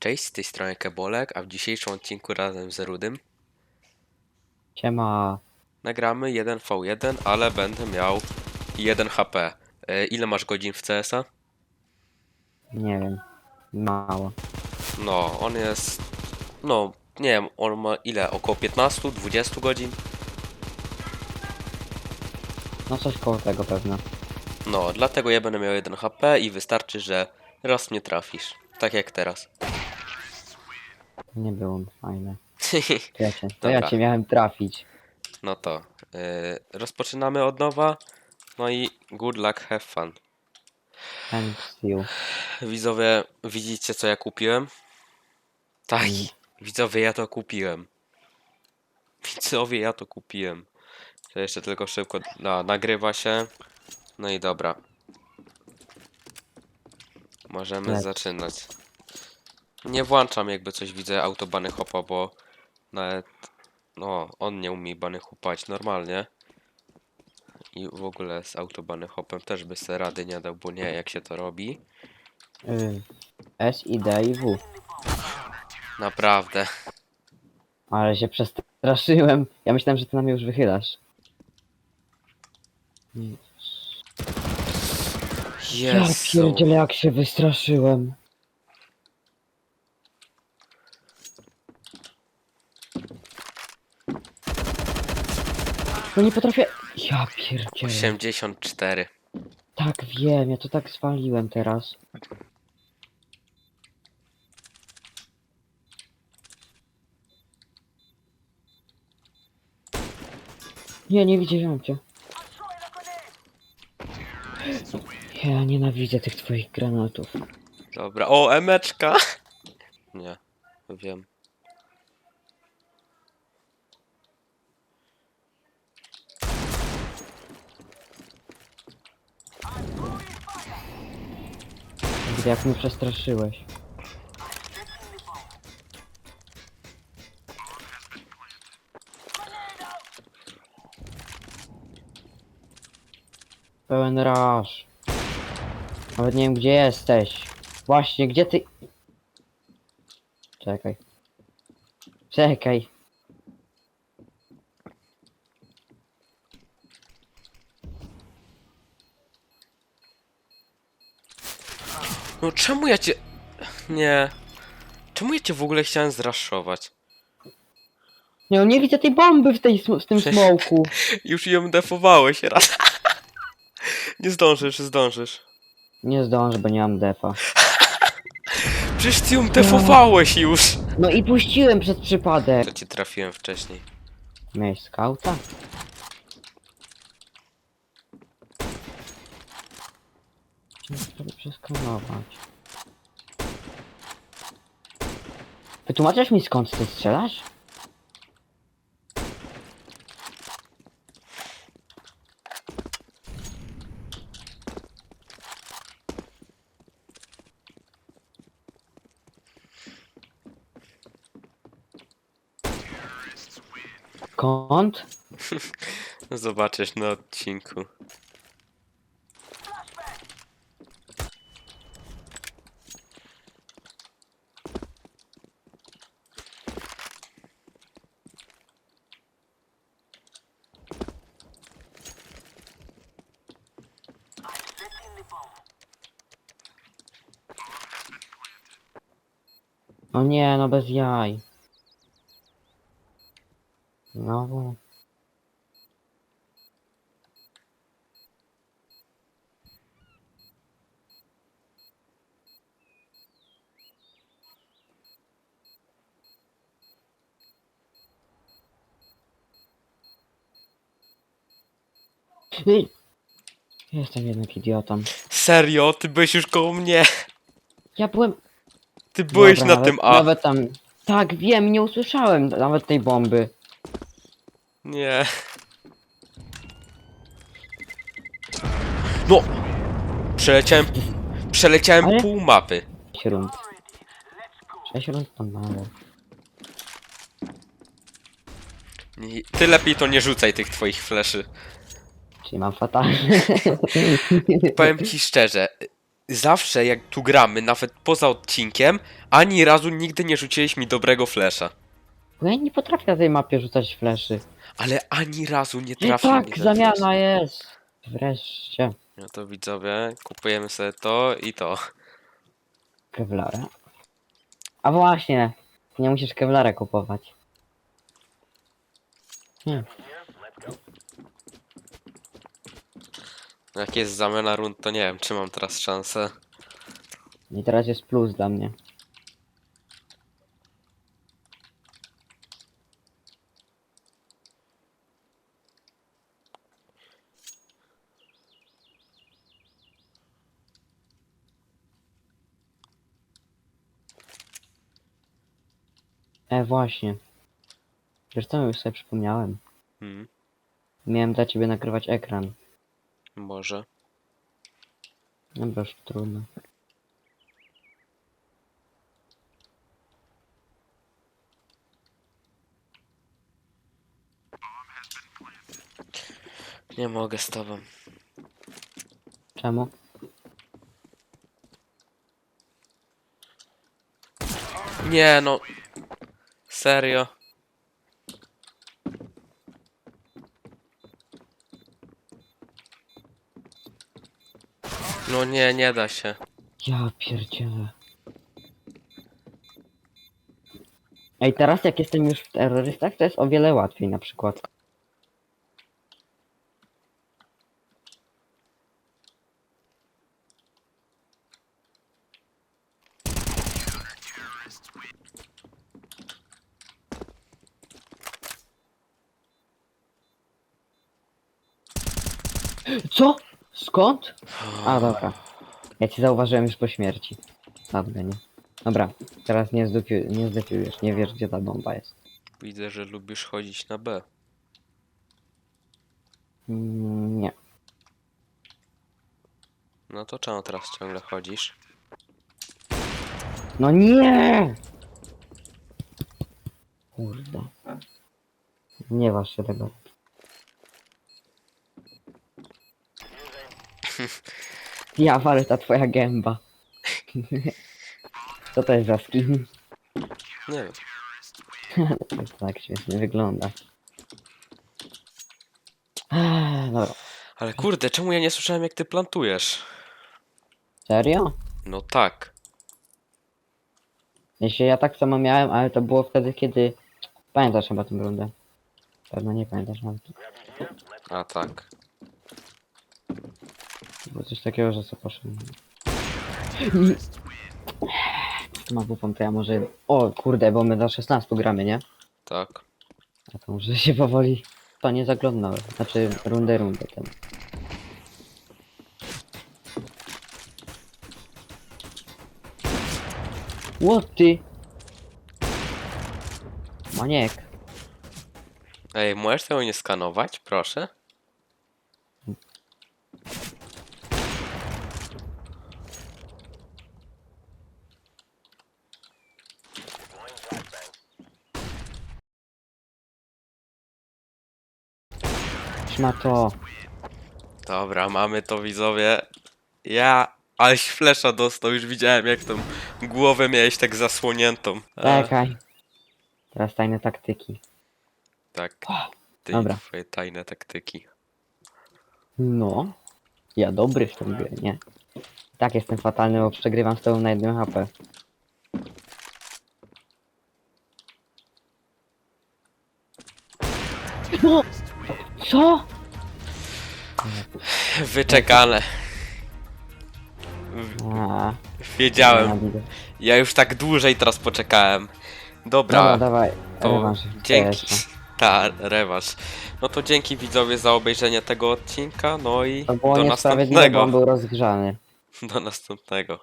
Cześć, z tej strony Kebolek, a w dzisiejszym odcinku razem z Rudym Siema. nagramy 1v1, ale będę miał 1 HP. E, Ile masz godzin w CS-a? Nie wiem. Mało. No, on jest... No, nie wiem, on ma ile? Około 15-20 godzin? No coś koło tego pewno. No, dlatego ja będę miał 1 HP i wystarczy, że raz mnie trafisz. Tak jak teraz. Nie było fajne. To ja cię, to ja Dobra. cię miałem trafić. No to, e, rozpoczynamy od nowa. No i good luck, have fun. Hand steel. Widzowie, widzicie co ja kupiłem? Tak, Mm. widzowie, ja to kupiłem. Widzowie, ja to kupiłem. To jeszcze tylko szybko na, nagrywa się. No i dobra. Możemy Lec. zaczynać. Nie włączam jakby coś widzę autobany hopa, bo nawet no, on nie umie bany hopać normalnie. I w ogóle z autobany hopem też by se rady nie dał, bo nie jak się to robi. Y, S, I, D i W. Naprawdę. Ale się przestraszyłem. Ja myślałem, że ty na mnie już wychylasz. Ja Jezu. pierdzielę jak się wystraszyłem. No nie potrafię. Ja pierdzielę. 84. Tak wiem, ja to tak zwaliłem teraz. Nie, nie widziałem cię. Ja nienawidzę tych twoich granatów. Dobra. O, emeczka! Nie, wiem. Gdy jak mnie przestraszyłeś. Pełen raż. Nawet nie wiem gdzie jesteś. Właśnie, gdzie ty... Czekaj. Czekaj. No czemu ja cię... Nie. Czemu ja cię w ogóle chciałem zraszować? Nie, no nie widzę tej bomby w, tej, sm- w tym Prze- smoku. Już ją defowałeś raz. Nie zdążysz, zdążysz. Nie zdążę, bo nie mam defa. Przecież ty ją defowałeś już! No i puściłem przez przypadek. To cię trafiłem wcześniej. Miałeś skauta? Chciałem sobie przeskanować. Wytłumaczysz mi skąd ty strzelasz? Skąd? Zobaczysz na odcinku. No nie, no bez jaj. Znowu. Ej! Jestem jednak idiotą. Serio? Ty byłeś już koło mnie. Ja byłem. Ty byłeś Dobra, na nawet, tym A. Nawet tam. Tak, wiem, nie usłyszałem nawet tej bomby. Nie. No! Przeleciałem... Przeleciałem Ale- pół mapy. 6 rund. 6 rund to mało. Nie- Ty lepiej to nie rzucaj tych twoich fleszy. Czyli mam fatalne. Powiem ci szczerze, zawsze jak tu gramy, nawet poza odcinkiem, ani razu nigdy nie rzuciłeś mi dobrego flesza. Bo ja nie potrafię na tej mapie rzucać fleszy. Ale ani razu nie No trafił tak, zamiana jest. Wreszcie. No to widzowie, kupujemy sobie to i to. Kevlara. A właśnie, nie musisz Kevlara kupować. Jak jest zamiana rund, to nie wiem, czy mam teraz szansę. I teraz jest plus dla mnie. E, właśnie. Wiesz co, już sobie przypomniałem. Hmm, Miałem dla ciebie nagrywać ekran. Może. Dobra, już trudno. Nie mogę z tobą. Czemu? Nie no. Serio. No nie, nie da się. Ja pierdzielę. Ej, teraz jak jestem już w terrorystach, to jest o wiele łatwiej na przykład. Co? Skąd? A, dobra. Ja ci zauważyłem już po śmierci. Dobra, nie. Dobra, teraz nie, zdupiu, nie nie wiesz gdzie ta bomba jest. Widzę, że lubisz chodzić na B. Mm, nie. No to czemu teraz ciągle chodzisz? No nie! Kurde. Nie waż się tego. Ja walę ta twoja gęba. Co to jest za skin? Nie wiem. To tak śmiesznie wygląda. Dobra. Ale kurde, czemu ja nie słyszałem jak ty plantujesz? Serio? No tak. Jeśli ja tak samo miałem, ale to było wtedy, kiedy... Pamiętasz chyba tę rundę? Pewno nie pamiętasz nawet. A tak. Było coś takiego, że co poszedłem. Ma głupą, to ja może... O kurde, bo my do 16 gramy, nie? Tak. A to może się powoli... To nie zaglądnąłem. Znaczy rundę, rundę ten. What ty? Maniek. Ej, możesz tego nie skanować, proszę? Trzyma to. Dobra, mamy to widzowie. Ja, aleś flesza dostał, już widziałem jak tą głowę miałeś tak zasłoniętą. E, Czekaj. Teraz tajne taktyki. tak. Ty Dobra. twoje tajne taktyki. No. Ja dobry w tym grę, nie? Tak jestem fatalny, bo przegrywam z tobą na jednym HP. No! Co? Wyczekane. A, Wiedziałem. nienawidzę. Ja już tak dłużej teraz poczekałem. Dobra, Dobra, dawaj. to rewanż. dzięki. Jeszcze. Ta, rewanż. No to dzięki widzowie za obejrzenie tego odcinka, no i To było do niesprawiedliwe, bo następnego. on był rozgrzany. Do następnego.